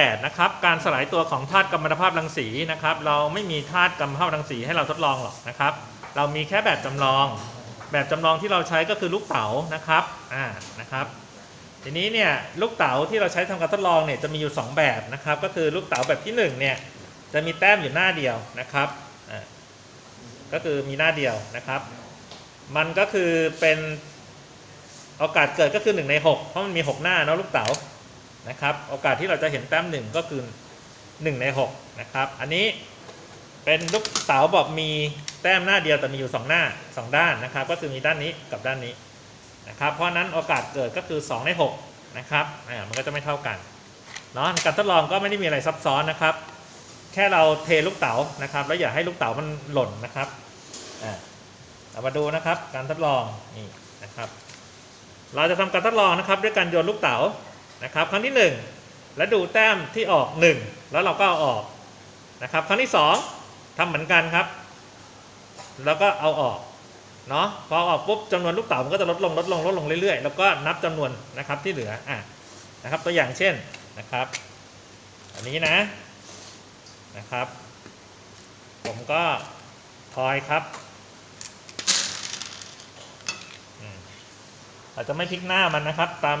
8นะครับการสลายตัวของธาตุกัมมันตภาพรังสีนะครับเราไม่มีธาตุกัมมันตภาพรังสีให้เราทดลองหรอกนะครับเรามีแค่แบบจำลอง แบบจำลองที่เราใช้ก็คือลูกเต๋านะครับอ่านะครับทีนี้เนี่ยลูกเต๋าที่เราใช้ทำการทดลองเนี่ยจะมีอยู่ 2 แบบนะครับก็คือลูกเต๋าแบบที่1เนี่ยจะมีแต้มอยู่หน้าเดียวนะครับอ่าก็คือมีหน้าเดียวนะครับ มันก็คือเป็นโอกาสเกิดก็คือ 1 ใน 6 เพราะมันมี 6 หน้าเนาะลูกเต๋า นะครับโอกาสที่เราจะเห็นแต้ม1ก็คือ 1 ใน6นะครับอันนี้เป็นลูกเต๋าบอกมีแต้มหน้าเดียวแต่มีอยู่ 2 หน้า 2 ด้านนะครับ ก็คือมีด้านนี้กับด้านนี้นะครับเพราะนั้นโอกาสเกิดก็คือ 2 ใน6นะครับอ่ามันก็จะไม่เท่ากันเนาะการทดลองก็ไม่ได้มีอะไรซับซ้อนนะครับ แค่เราเทลูกเต๋านะครับ แล้วอย่าให้ลูกเต๋ามันหล่นนะครับอ่าเรามาดูนะครับการทดลองนี่นะครับ เราจะทำการทดลองนะครับ ด้วยการโยนลูกเต๋า นะครับ ครั้งที่ 1 แล้วดูแต้มที่ออก 1 แล้วเราก็เอาออกนะครับ ครั้งที่ 2ทำเหมือนกันครับ แล้วก็เอาออกเนาะพอออกปุ๊บจำนวนลูกเต๋ามันก็จะลดลงลดลงลดลงเรื่อยๆ แล้วก็นับจำนวนนะครับที่เหลืออะนะครับ ตัวอย่างเช่นนะครับ อันนี้นะนะครับ ผมก็ทอยครับอาจจะไม่พลิกหน้ามันนะครับ ตาม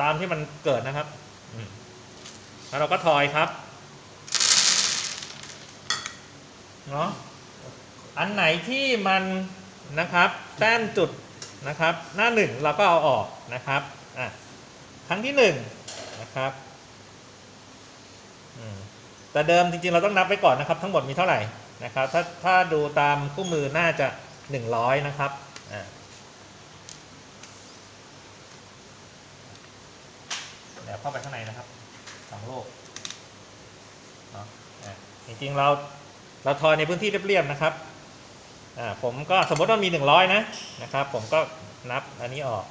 ตามที่มันเกิดนะครับแล้วเราก็ทอยครับเนาะอันไหนที่มันนะครับแต้มจุดนะครับ หน้าหนึ่งเราก็เอาออกนะครับอะครั้งที่หนึ่งนะครับอืมแต่เดิมจริงๆเราต้องนับไว้ก่อนนะครับ ทั้งหมดมีเท่าไหร่นะครับ ถ้าถ้าดูตามคู่มือน่าจะหนึ่งร้อยนะครับอะ เดี๋ยวเข้าไปข้างในนะครับสองโลกเนาะจริงๆเราเราทอยในพื้นที่เรียบๆนะครับอ่าผมก็สมมติว่ามี 100 นะนะครับ ผมก็นับอันนี้ออก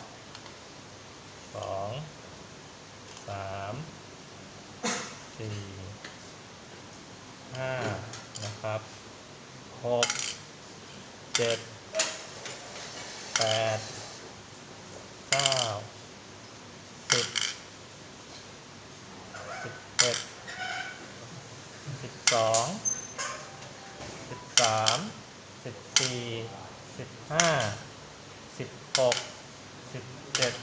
2 3 4 5 นะครับ 6 7 8 9 10 11 12 13 สิบสี่สิบ ห้าสิบหกสิบเจ็ด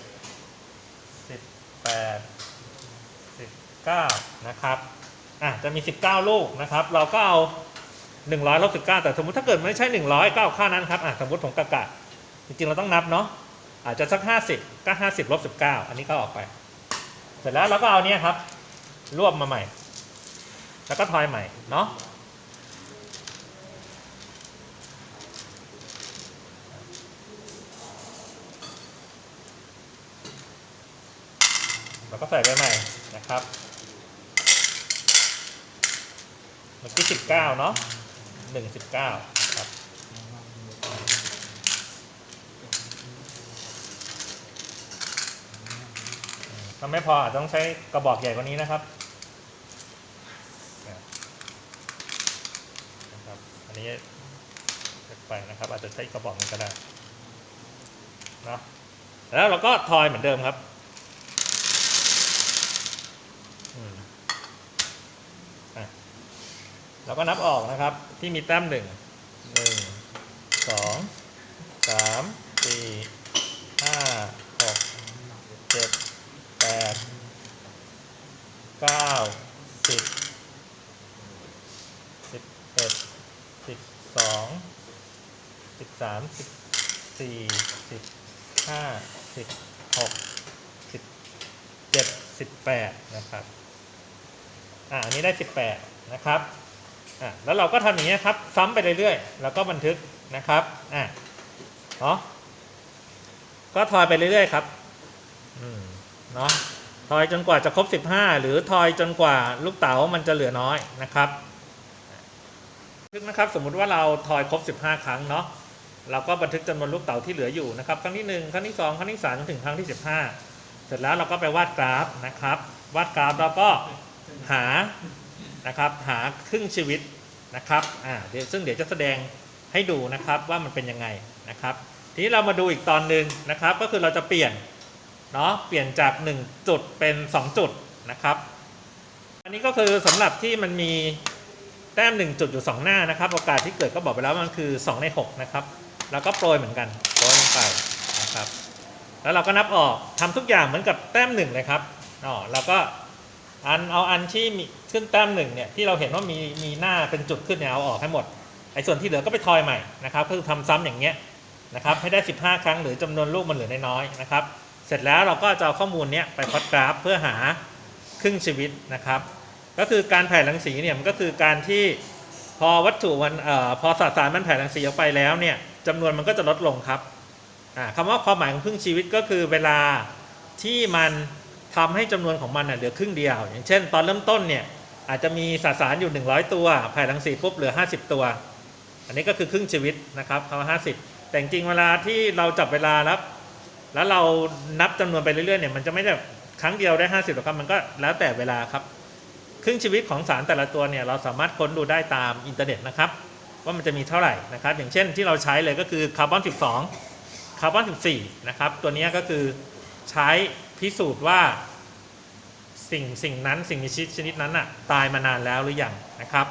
สิบแปดสิบเก้านะครับอะจะมีสิบเก้าลูกนะครับ เราก็เอาหนึ่งร้อยลบสิบเก้าแต่สมมติถ้าเกิดไม่ใช่หนึ่งร้อยก็เอาค่านั้นครับอะสมมติผมกะกะ จริงๆ เราต้องนับเนาะอาจจะสักห้าสิบก็ห้าสิบลบสิบเก้าอันนี้ก็ออกไป เสร็จแล้วเราก็เอาเนี้ยครับ รวบมาใหม่ แล้วก็ทอยใหม่เนาะ เราก็ใส่ไปใหม่นะครับเมื่อกี้สิบเก้าเนาะหนึ่งสิบเก้าครับถ้าไม่พออาจจะต้องใช้กระบอกใหญ่กว่านี้นะครับนะครับ อันนี้ไปนะครับ อาจจะใช้กระบอกนึงก็ได้เนาะแล้วเราก็ทอยเหมือนเดิมครับ อืมอะ เราก็นับออกนะครับที่มีแต้มหนึ่งหนึ่งสองสามสี่ห้าหกเจ็ดแปดเก้าสิบสิบเอ็ดสิบสองสิบสามสิบสี่สิบห้าสิบหกสิบเจ็ดสิบแปดนะครับ อ่าอันนี้ได้ 18 นะครับอ่าแล้วเราก็ทำอย่างนี้ยครับ ซ้ำไปเรื่อยๆ แล้วก็บันทึกนะครับอ่าเนาะก็ทอยไปเรื่อยๆครับอืมเนาะทอยจนกว่าจะครบ 15 หรือทอยจนกว่าลูกเต๋ามันจะเหลือน้อยนะครับบันทึกนะครับสมมุติว่าเราทอยครบ 15 ครั้งเนาะเราก็บันทึกจำนวนลูกเต๋าที่เหลืออยู่นะครับครั้งที่ 1 ครั้งที่ 2 ครั้งที่3จนถึงครั้งที่ 15 เสร็จแล้วเราก็ไปวาดกราฟนะครับ วาดกราฟแล้วก็ หานะครับหาครึ่งชีวิตนะครับอ่าเดี๋ยวซึ่งเดี๋ยวจะแสดงให้ดูนะครับว่ามันเป็นยังไงนะครับทีนี้เรามาดูอีกตอนหนึ่งนะครับ ก็คือเราจะเปลี่ยนเนาะเปลี่ยนจาก 1 จุดเป็น 2 จุดนะครับ อันนี้ก็คือสำหรับที่มันมีแต้มหนึ่งจุดอยู่สองหน้านะครับ โอกาสที่เกิดก็บอกไปแล้วมันคือ 2 ใน 6 นะครับ แล้วก็โปรยเหมือนกันโปรยลงไปนะครับ แล้วเราก็นับออกทำทุกอย่างเหมือนกับแต้มหนึ่งเลยครับอ๋อแล้วก็ อันเอาอันที่มีขึ้นแต้มหนึ่งเนี่ยที่เราเห็นว่ามีมีหน้าเป็นจุดขึ้นเนี่ยเอาออกให้หมดไอ้ส่วนที่เหลือก็ไปทอยใหม่นะครับก็คือทำซ้ำอย่างเงี้ยนะครับให้ได้ 15 ครั้งหรือจำนวนลูกมันเหลือน้อยๆนะครับ เสร็จแล้วเราก็จะเอาข้อมูลเนี้ยไปพอตกราฟเพื่อหาครึ่งชีวิตนะครับ ก็คือการแผ่รังสีเนี่ยมันก็คือการที่พอวัตถุมันเอ่อพอสสารมันแผ่รังสีออกไปแล้วเนี่ยจำนวนมันก็จะลดลงครับอ่าคำว่าความหมายของครึ่งชีวิตก็คือเวลาที่มัน ทำให้จำนวนของมันน่ะเหลือครึ่งเดียว อย่างเช่น ตอนเริ่มต้นเนี่ยอาจจะมีสสารอยู่ 100 ตัวแผ่รังสีปุ๊บเหลือ 50 ตัว อันนี้ก็คือครึ่งชีวิตนะครับคำว่า50 แต่จริงเวลาที่เราจับเวลาแล้วแล้วเรานับจำนวนไปเรื่อยๆเนี่ยมันจะไม่ได้ครั้งเดียวได้ 50หรอกครับมันก็แล้วแต่เวลาครับครึ่งชีวิตของสารแต่ละตัวเนี่ยเราสามารถค้นดูได้ตามอินเทอร์เน็ตนะครับว่ามันจะมีเท่าไหร่นะครับอย่างเช่นที่เราใช้เลยก็คือคาร์บอน 12คาร์บอน 14 นะครับตัวนี้ก็คือใช้พิสูจน์ว่าสิ่งสิ่งนั้นสิ่งมีชีวิตชนิดนั้นอะตายมานานแล้วหรือยังนะครับ